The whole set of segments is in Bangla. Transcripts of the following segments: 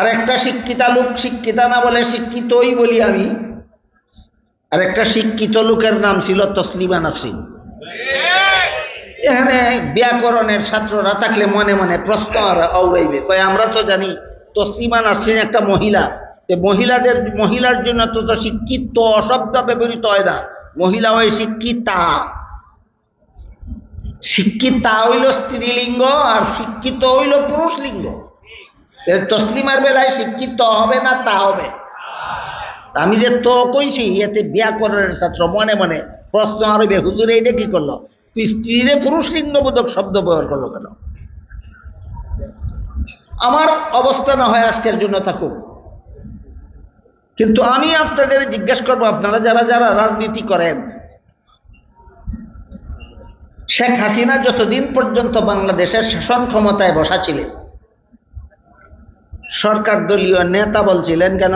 আর একটা শিক্ষিতা লোক শিক্ষিতা না বলে শিক্ষিতই বলি আমি। আর একটা শিক্ষিত লোকের নাম ছিল তসলিমা নাসরিন। এখানে ব্যাকরণের ছাত্ররা থাকলে মনে মনে প্রশ্ন আর আউড়াইবে কয়, আমরা তো জানি তসলিমা নাসরিন একটা মহিলা। মহিলাদের, মহিলার জন্য তো তো শিক্ষিত অশব্দ ব্যবহৃত হয় না। মহিলা হয় শিক্ষিতা। শিক্ষিতা হইল স্ত্রীলিঙ্গ আর শিক্ষিত হইল পুরুষ লিঙ্গ তসলিমার বেলায় শিক্ষিত হবে না, তা হবে। আমি যে তো কইছি, এতে ব্যাকরণের ছাত্র মনে মনে প্রশ্ন আরবে হুজুরে এটা কি করল? স্ত্রীরে পুরুষ লিঙ্গবোধক শব্দ ব্যবহার করল কেন? আমার অবস্থা না হয় আজকের জন্য থাকুক কিন্তু আমি আপনাদের জিজ্ঞেস করব, আপনারা যারা যারা রাজনীতি করেন, শেখ হাসিনা যতদিন পর্যন্ত বাংলাদেশের শাসন ক্ষমতায় বসা ছিলেন সরকার দলীয় নেতা বলছিলেন কেন?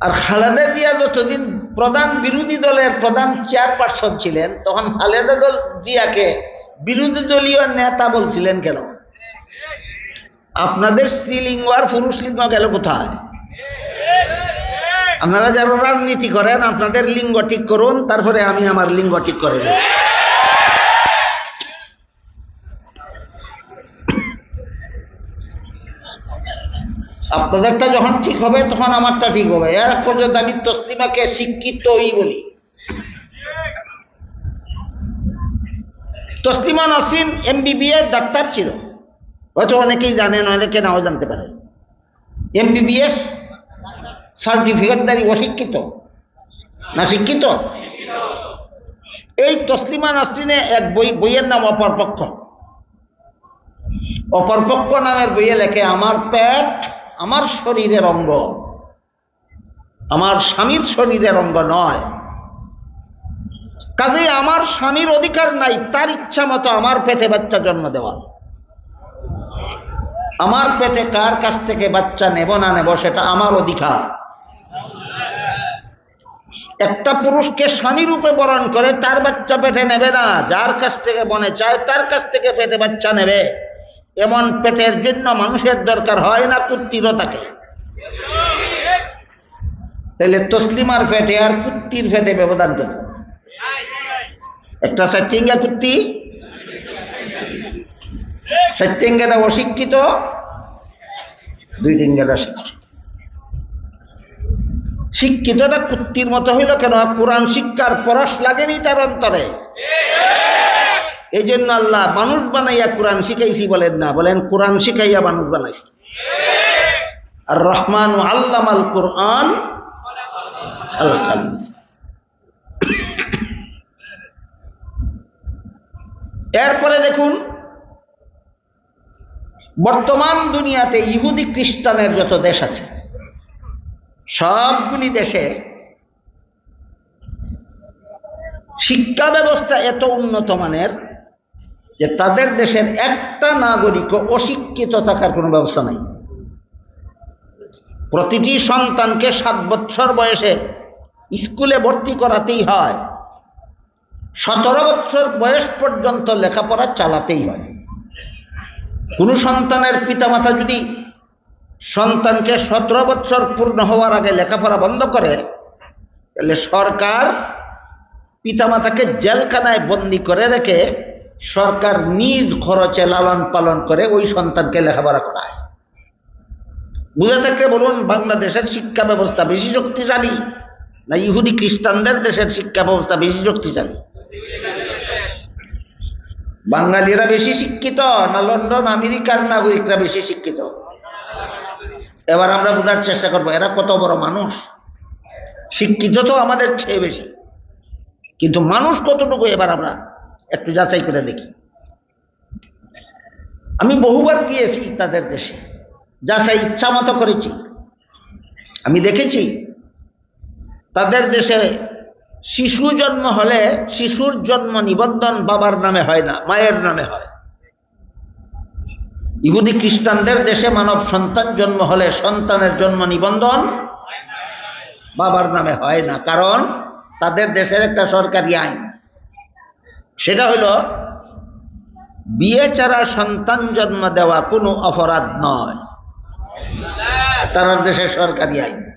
আর খালেদা জিয়া যতদিন প্রধান বিরোধী দলের প্রধান চেয়ারপারসন ছিলেন, তখন খালেদা দল জিয়াকে বিরোধী দলীয় নেতা বলছিলেন কেন? আপনাদের স্ত্রীলিঙ্গ আর পুরুষ লিঙ্গ গেল কোথায়? আপনারা যারা রাজনীতি করেন, আপনাদের লিঙ্গ ঠিক করুন, তারপরে আমি আমার লিঙ্গ ঠিক করে দেব আপনাদেরটা যখন ঠিক হবে, তখন আমারটা ঠিক হবে। এর এক পর্যন্ত আমি তসলিমাকে শিক্ষিতই বলি। তসলিমা নাসিন এমবিবিএস ডাক্তার ছিল। হয়তো অনেকেই জানেন, অনেকে নাও জানতে পারে। পারেন এমবিবিএস সার্টিফিকেটদারি অশিক্ষিত না শিক্ষিত? এই তসলিমা নাসরিনে এক বই, বইয়ের নাম অপরপক্ষ। অপরপক্ষ নামের বইয়ে লেখে, আমার পেট আমার শরীরের অঙ্গ, আমার স্বামীর শরীরের অঙ্গ নয়। কাজে আমার স্বামীর অধিকার নাই, তার ইচ্ছা মতো আমার পেটে বাচ্চা জন্ম দেওয়া। আমার পেটে কার কাছ থেকে বাচ্চা নেব না নেব, সেটা আমার অধিকার। একটা পুরুষকে স্বামী রূপে বরণ করে তার বাচ্চা পেটে নেবে না, যার কাছ থেকে বনে চায়, তার কাছ থেকে পেটে বাচ্চা নেবে। এমন পেটের জন্য মানুষের দরকার হয় না কুত্তিরও থাকে তাহলে তসলিমার পেটে আর কুত্তির পেটে ব্যবধান কেন? একটা সাইটিঙ্গা কুত্তি? সাইটিঙ্গাটা অশিক্ষিত? দুই টিঙ্গাটা শিক্ষিত। শিক্ষিতটা কুত্তির মতো হইল কেন? কোরআন শিক্ষার পরশ লাগেনি তার অন্তরে। এই জন্য আল্লাহ মানুষ বানাইয়া কোরআন শিখাইছি বলেন না, বলেন কোরআন শিখাইয়া মানুষ বানাইছি। আর রহমান আল্লাম আল কোরআন এরপরে দেখুন, বর্তমান দুনিয়াতে ইহুদি খ্রিস্টানের যত দেশ আছে, সবগুলি দেশে শিক্ষা ব্যবস্থা এত উন্নত মানের যে তাদের দেশের একটা নাগরিক অশিক্ষিত থাকার কোনো ব্যবস্থা নাই। প্রতিটি সন্তানকে সাত বছর বয়সে স্কুলে ভর্তি করাতেই হয়। সতেরো বছর বয়স পর্যন্ত লেখাপড়া চালাতেই হয়। কোনো সন্তানের পিতামাতা যদি সন্তানকে সতেরো বছর পূর্ণ হওয়ার আগে লেখাপড়া বন্ধ করে, তাহলে সরকার পিতামাতাকে জেলখানায় বন্দি করে রেখে সরকার নিজ খরচে লালন পালন করে ওই সন্তানকে লেখাপড়া করায়। বুঝে থাকলে বলুন, বাংলাদেশের শিক্ষা ব্যবস্থা বেশি শক্তিশালী না ইহুদি খ্রিস্টানদের দেশের শিক্ষা ব্যবস্থা বেশি শক্তিশালী? বাঙালিরা বেশি শিক্ষিত না লন্ডন, আমেরিকার নাগরিকরা বেশি শিক্ষিত? এবার আমরা বোঝার চেষ্টা করব, এরা কত বড় মানুষ? শিক্ষিত তো আমাদের চেয়ে বেশি। কিন্তু মানুষ কতটুকু এবার আমরা একটু যাচাই করে দেখি। আমি বহুবার গিয়েছি তাদের দেশে। যাচাই ইচ্ছা মতো করেছি। আমি দেখেছি, তাদের দেশে শিশু জন্ম হলে শিশুর জন্ম নিবন্ধন বাবার নামে হয় না, মায়ের নামে হয়। ইহুদি খ্রিস্টানদের দেশে মানব সন্তান জন্ম হলে সন্তানের জন্ম নিবন্ধন বাবার নামে হয় না, কারণ তাদের দেশের একটা সরকারি আইন। সেটা হলো, বিয়ে ছাড়া সন্তান জন্ম দেওয়া কোনো অপরাধ নয়। তারা দেশের সরকারি আইন।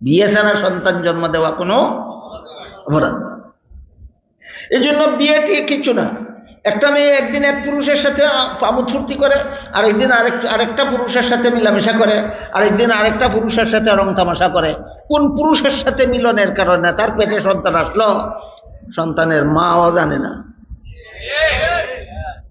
বিয়ে ছাড়া সন্তান জন্ম দেওয়া কোনো অপরাধ নয়। এই জন্য বিয়েটি কিছু না। একটা মেয়ে একদিন এক পুরুষের সাথে পামুথুর্তি করে, আরেকদিন আরেক, আরেকটা পুরুষের সাথে মিলামেশা করে, আরেকদিন আরেকটা পুরুষের সাথে রং তামাশা করে। কোন পুরুষের সাথে মিলনের কারণে তার পেটে সন্তান আসলো? সন্তানের মাও জানে না।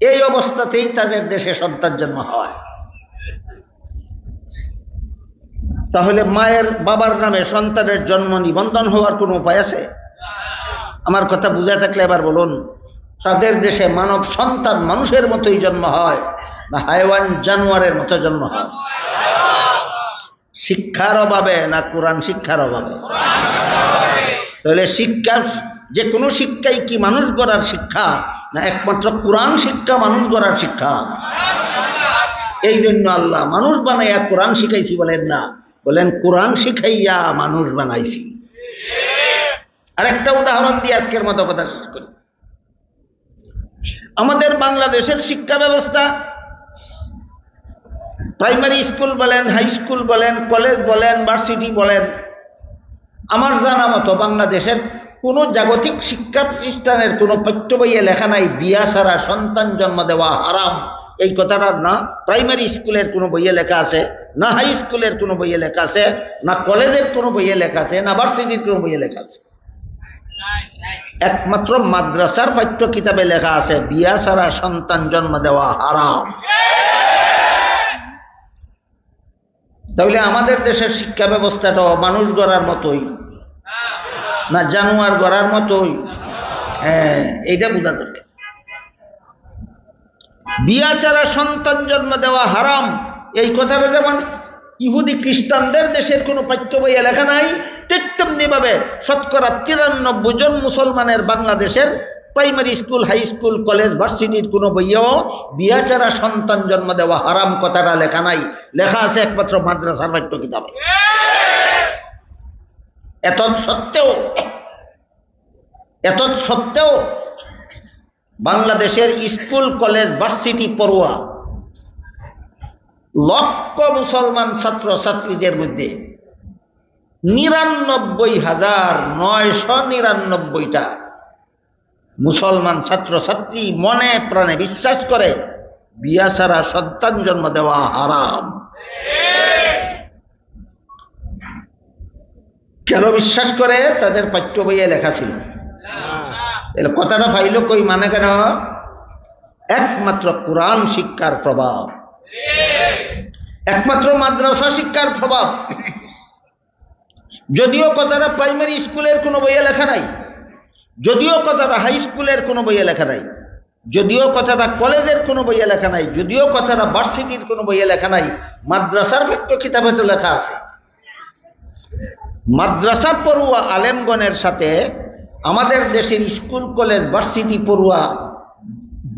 এই অবস্থাতেই তাদের দেশে সন্তান জন্ম হয়। তাহলে মায়ের বাবার নামে সন্তানের জন্ম নিবন্ধন হওয়ার কোনো উপায় আছে? আমার কথা বুঝে থাকলে এবার বলুন, তাদের দেশে মানব সন্তান মানুষের মতোই জন্ম হয় না হাইওয়ান জানোয়ারের মতো জন্ম হয়? শিক্ষার অভাবে না কোরআন শিক্ষার অভাবে? তাহলে শিক্ষা যে কোনো শিক্ষাই কি মানুষ গড়ার শিক্ষা, না একমাত্র কোরআন শিক্ষা মানুষ গড়ার শিক্ষা? এই জন্য আল্লাহ মানুষ বানাইয়া কোরআন শিখাইছি বলেন না, বলেন কোরআন শিখাইয়া মানুষ বানাইছি। আরেকটা উদাহরণ দিয়ে আজকের মতো কথা শেষ করি। আমাদের বাংলাদেশের শিক্ষা ব্যবস্থা, প্রাইমারি স্কুল বলেন, হাই স্কুল বলেন, কলেজ বলেন, ভার্সিটি বলেন, আমার জানা মতো বাংলাদেশের কোনো জাগতিক শিক্ষা প্রতিষ্ঠানের কোনো পাঠ্য বইয়ে লেখা নাই, বিয়া ছাড়া সন্তান জন্ম দেওয়া হারাম। এই কথাটা না প্রাইমারি স্কুলের কোনো বইয়ে লেখা আছে, না হাই স্কুলের কোনো বইয়ে লেখা আছে, না কলেজের কোনো বইয়ে লেখা আছে, না ভার্সিটির কোনো বইয়ে লেখা আছে। একমাত্র মাদ্রাসার পাঠ্য কিতাবে লেখা আছে, বিয়া ছাড়া সন্তান জন্ম দেওয়া হারাম। তাহলে আমাদের দেশের শিক্ষা ব্যবস্থাটাও মানুষ গড়ার মতোই। না, জানোয়ার গড়ার মতোই। হ্যাঁ এইটা বোঝা দরকার। বিয়া ছাড়া সন্তান জন্ম দেওয়া হারাম। এই কথাটা যেমন ইহুদি খ্রিস্টানদের দেশের কোনো পাঠ্য বইয়ে লেখা নাই, ঠিক তেমনি ভাবে শতকরা তিরানব্বই জন মুসলমানের বাংলাদেশের primary school, high school, college, ভার্সিটির কোনো বইয়েও বিয়া ছাড়া সন্তান জন্ম দেওয়া হারাম কথাটা লেখা নাই। লেখা আছে একমাত্র মাদ্রাসার পাঠ্য কিতাবে এত সত্ত্বেও এত সত্ত্বেও বাংলাদেশের স্কুল, কলেজ, ভার্সিটি পড়ুয়া লক্ষ মুসলমান ছাত্র ছাত্রীদের মধ্যে নিরানব্বই হাজার নয়শ নিরানব্বইটা মুসলমান ছাত্র ছাত্রী মনে প্রাণে বিশ্বাস করে, বিয়া ছাড়া সন্তান জন্ম দেওয়া হারাম। কেন বিশ্বাস করে? তাদের পাঠ্য বইয়ে লেখা ছিল। কথাটা পাইল কই মানে কেন? একমাত্র কোরআন শিক্ষার প্রভাব। একমাত্র মাদ্রাসা শিক্ষার প্রভাব। যদিও কথাটা প্রাইমারি স্কুলের কোনো বইয়ে লেখা নাই, যদিও কথাটা হাই স্কুলের কোনো বইয়ে লেখা নাই, যদিও কথাটা কলেজের কোনো বইয়ে লেখা নাই, যদিও কথাটা ভার্সিটির কোনো বইয়ে লেখা নাই, মাদ্রাসার পাঠ্য কিতাবে তো লেখা আছে। মাদ্রাসা পড়ুয়া আলেমগণের সাথে আমাদের দেশের স্কুল, কলেজ, ভার্সিটি পড়ুয়া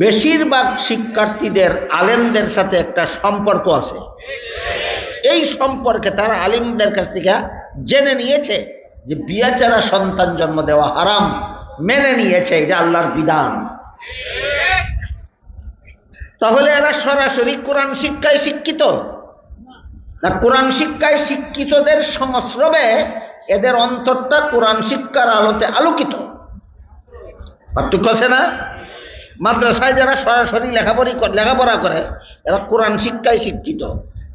বেশিরভাগ শিক্ষার্থীদের আলেমদের সাথে একটা সম্পর্ক আছে। এই সম্পর্কে তারা আলিমদের কাছ থেকে জেনে নিয়েছে যে বিয়া সন্তান জন্ম দেওয়া হারাম, মেনে নিয়েছে এটা আল্লাহর বিধান। তাহলে এরা সরাসরি কোরআন শিক্ষায় শিক্ষিত। না, কোরআন শিক্ষায় শিক্ষিতদের সংস্রবে, এদের অন্তরটা কোরআন শিক্ষার আলোতে আলোকিত। পার্থক্য আছে না? মাদ্রাসায় যারা সরাসরি লেখাপড়ি লেখাপড়া করে, এরা কোরআন শিক্ষায় শিক্ষিত।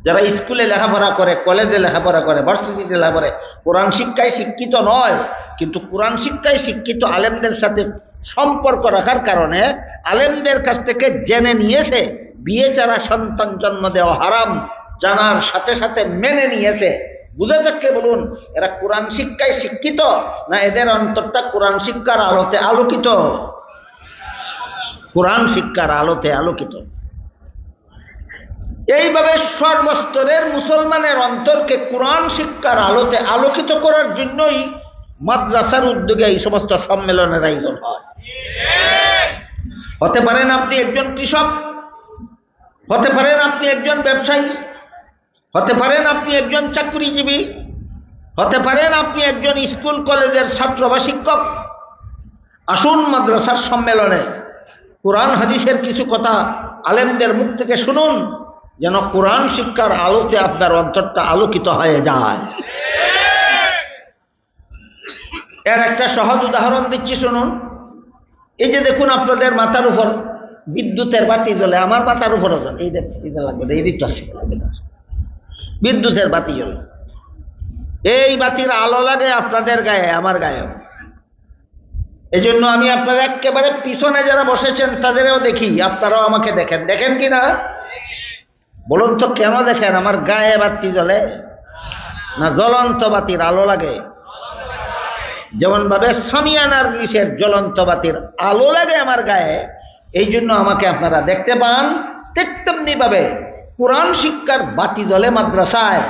যারা স্কুলে লেখাপড়া করে, কলেজে লেখাপড়া করে, ভার্সিটিতে লেখাপড়ে কোরআন শিক্ষায় শিক্ষিত নয়, কিন্তু কোরআন শিক্ষায় শিক্ষিত আলেমদের সাথে সম্পর্ক রাখার কারণে আলেমদের কাছ থেকে জেনে নিয়েছে বিয়ে ছাড়া সন্তান জন্ম দেওয়া হারাম জানার সাথে সাথে মেনে নিয়েছে। বুঝে থাকলে বলুন, এরা কোরআন শিক্ষায় শিক্ষিত না এদের অন্তরটা কোরআন শিক্ষার আলোতে আলোকিত? কোরআন শিক্ষার আলোতে আলোকিত। এইভাবে সর্বস্তরের মুসলমানের অন্তরকে কোরআন শিক্ষার আলোতে আলোকিত করার জন্যই মাদ্রাসার উদ্যোগে এই সমস্ত সম্মেলনের আয়োজন হয়। হতে পারেন আপনি একজন কৃষক, হতে পারেন আপনি একজন ব্যবসায়ী হতে পারেন আপনি একজন চাকরিজীবী, হতে পারেন আপনি একজন স্কুল কলেজের ছাত্র বা শিক্ষক। আসুন মাদ্রাসার সম্মেলনে কোরআন হাদিসের কিছু কথা আলেমদের মুখ থেকে শুনুন, যেন কোরআন শিক্ষার আলোতে আপনার অন্তরটা আলোকিত হয়ে যায়। এর একটা সহজ উদাহরণ দিচ্ছি, শুনুন। এই যে দেখুন আপনাদের মাথার উপর বিদ্যুতের বাতি জ্বলে, আমার মাথার উপরও জ্বলে। এই এটা লাগবে না এই আসে, লাগবে না। বিদ্যুতের বাতি জ্বলে। এই বাতির আলো লাগে আপনাদের গায়ে, আমার গায়ে এই জন্য আমি আপনারা একেবারে পিছনে যারা বসেছেন, তাদেরও দেখি, আপনারাও আমাকে দেখেন। দেখেন কি না? বলুন তো, কেন দেখেন? আমার গায়ে বাতি জ্বলে? না জ্বলন্ত বাতির আলো লাগে? যেমন ভাবে সামিয়ানার নিচের জ্বলন্ত বাতির আলো লাগে আমার গায়ে এই জন্য আমাকে আপনারা দেখতে পান, ঠিক তেমনি ভাবে কোরআন শিক্ষার বাতি জ্বলে মাদ্রাসায়,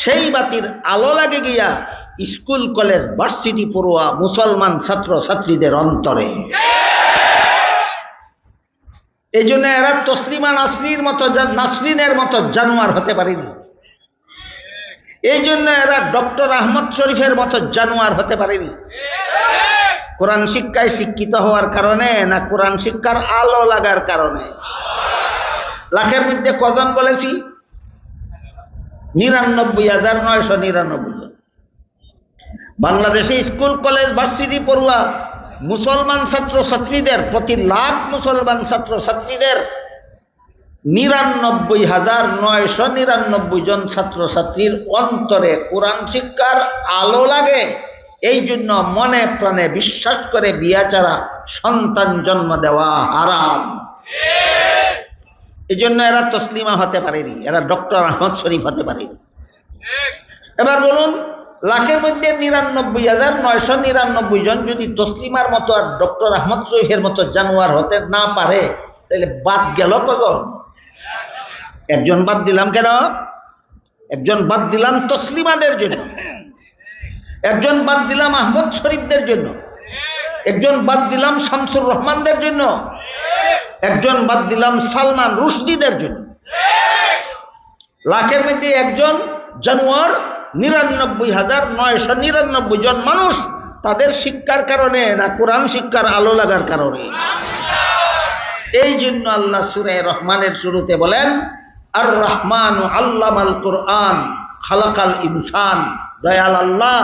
সেই বাতির আলো লাগে গিয়া স্কুল, কলেজ, ভার্সিটি পড়ুয়া মুসলমান ছাত্র ছাত্রীদের অন্তরে। এই জন্য এরা তসলিমা নাসরির মতো নাসরিনের মতো জানোয়ার হতে পারেনি। এই জন্য এরা ডক্টর আহমদ শরীফের মতো জানোয়ার হতে পারেনি। কোরআন শিক্ষায় শিক্ষিত হওয়ার কারণে না কোরআন শিক্ষার আলো লাগার কারণে? লাখের মধ্যে কজন বলেছি? নিরানব্বই হাজার নয়শো নিরানব্বই জন। বাংলাদেশে স্কুল, কলেজ, ভার্সিটি, পড়ুয়া, মুসলমান ছাত্র ছাত্রীদের প্রতি লাখ মুসলমান ছাত্র ছাত্রীদের নিরানব্বই হাজার নয়শো নিরানব্বই জন ছাত্র ছাত্রীর অন্তরে কোরআন শিক্ষার আলো লাগে। এই জন্য মনে প্রাণে বিশ্বাস করে বিয়া ছাড়া সন্তান জন্ম দেওয়া হারাম। এই জন্য এরা তসলিমা হতে পারেনি, এরা ডক্টর আহমদ শরীফ হতে পারেনি। এবার বলুন, লাখের মধ্যে নিরানব্বই হাজার নয়শো নিরানব্বই জন যদি তসলিমার মতো আর ডক্টর আহমদ শরীফের মতো জানোয়ার হতে না পারে, তাহলে বাদ গেল কজন একজন বাদ দিলাম কেন? একজন বাদ দিলাম তসলিমাদের জন্য। একজন বাদ দিলাম আহমদ শরীফদের জন্য। একজন বাদ দিলাম শামসুর রহমানদের জন্য। একজন বাদ দিলাম সালমান রুশদিদের জন্য। লাখের মধ্যে একজন জানুয়ার, নিরানব্বই হাজার নয়শো নিরানব্বই জন মানুষ তাদের শিক্ষার কারণে না কোরআন শিক্ষার আলো লাগার কারণে। এই জন্য আল্লাহ সুরে রহমানের শুরুতে বলেন আর রহমান আল্লামাল কোরআন, খালাকাল ইনসান। দয়াল আল্লাহ,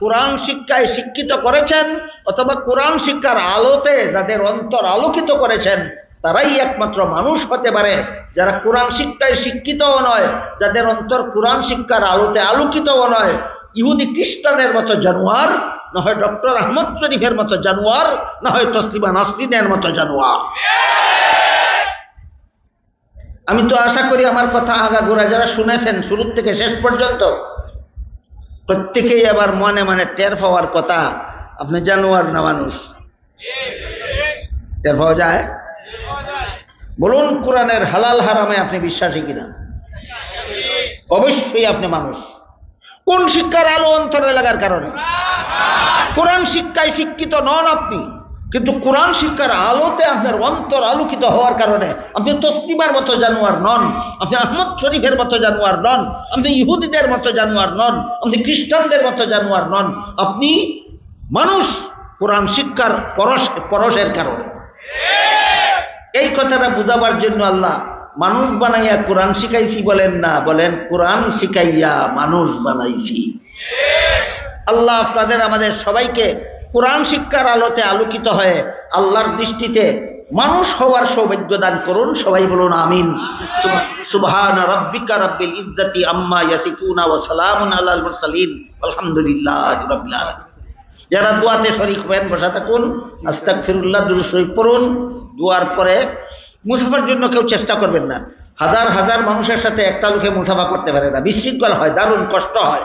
কোরআন শিক্ষায় শিক্ষিত করেছেন অথবা কোরআন শিক্ষার আলোতে যাদের অন্তর আলোকিত করেছেন তারাই একমাত্র মানুষ হতে পারে। যারা কোরআন শিক্ষায় শিক্ষিতও নয়, যাদের অন্তর কোরআন শিক্ষার আলোতে আলোকিতও নয়। ইহুদি খ্রিস্টানের মতো জানোয়ার, না হয় ডক্টর আহমদ শরীফের মতো জানোয়ার, না হয় তসলিমা নাসরিনের মতো জানোয়ার। আমি তো আশা করি আমার কথা আগা গোড়া যারা শুনেছেন শুরু থেকে শেষ পর্যন্ত, প্রত্যেকেই আবার মনে মনে টের পাওয়ার কথা, আপনি জানোয়ার না মানুষ? টের পাওয়া যায়? বলুন, কোরআনের হালাল হারামে আপনি বিশ্বাসী কিনা? অবশ্যই আপনি মানুষ। কোন শিক্ষার আলো অন্তরে লাগার কারণে? কোরআন শিক্ষায় শিক্ষিত নন আপনি, কিন্তু কোরআন শিক্ষার আলোতে আপনার অন্তর আলোকিত হওয়ার কারণে আপনি তসলিমার মতো জানুয়ার নন, আপনি আহমদ শরীফের মতো জানুয়ার নন, আপনি ইহুদিদের মতো জানুয়ার নন, আপনি খ্রিস্টানদের মতো জানুয়ার নন, আপনি মানুষ কোরআন শিক্ষার পরশ পরশের কারণে। এই কথাটা বুঝাবার জন্য আল্লাহ মানুষ বানাইয়া কোরআন শিখাইছি বলেন না, বলেন কোরআন শিখাইয়া মানুষ বানাইছি। আল্লাহ আপনাদের আমাদের সবাইকে কোরআন শিক্ষার আলোতে আলোকিত হয়ে আল্লাহর দৃষ্টিতে মানুষ হওয়ার সৌভাগ্য দান করুন, সবাই বলুন আমিন। সুবহান রাব্বিকা রাব্বিল ইজ্জাতি আম্মা ইয়াসিফুনা ওয়া সালামুন আলাল মুরসালিন। আলহামদুলিল্লাহি রাব্বিল আলামিন। যারা দোয়াতে শরীক হবেন, বসা থাকুন। আস্তাগফিরুল্লাহ, দুরূদ শরীফ পড়ুন। দোয়ার পরে মুসাফার জন্য কেউ চেষ্টা করবেন না। হাজার হাজার মানুষের সাথে একটা লোকে মুসাফা করতে পারে না। বিশৃঙ্খল হয়, দারুণ কষ্ট হয়।